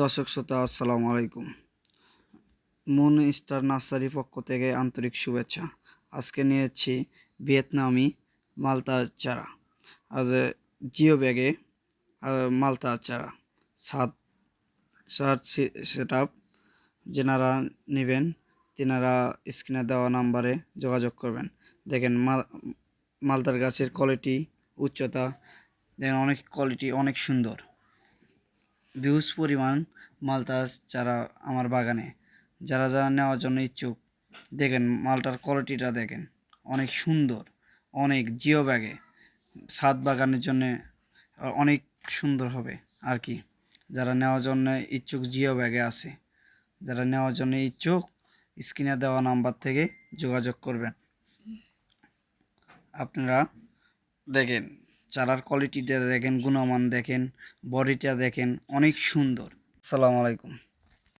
দর্শক শ্রোতা, আসসালামু আলাইকুম। মুন স্টার নার্সারি পক্ষ থেকে আন্তরিক শুভেচ্ছা। আজকে নিয়েছি ভিয়েতনামি মালতা চারা। আজ জিও ব্যাগে মালতা চারা। সাত সাত সেট আপ যেনারা নেবেন, তেনারা স্ক্রিনে দেওয়া নাম্বারে যোগাযোগ করবেন। দেখেন মাল মালতার গাছের কোয়ালিটি উচ্চতা, দেখেন অনেক কোয়ালিটি অনেক সুন্দর। বিহুজ পরিমাণ মালটা চারা আমার বাগানে, যারা যারা নেওয়ার জন্য ইচ্ছুক, দেখেন মালটার কোয়ালিটিটা দেখেন, অনেক সুন্দর, অনেক জিও ব্যাগে, ছাদ বাগানের জন্যে অনেক সুন্দর হবে আর কি। যারা নেওয়ার জন্য ইচ্ছুক জিও ব্যাগে আছে, যারা নেওয়ার জন্য ইচ্ছুক, স্ক্রিনে দেওয়া নাম্বার থেকে যোগাযোগ করবেন। আপনারা দেখেন চারার কোয়ালিটিটা দেখেন গুণমান দেখেন বডিটা দেখেন অনেক সুন্দর। আসসালামু আলাইকুম।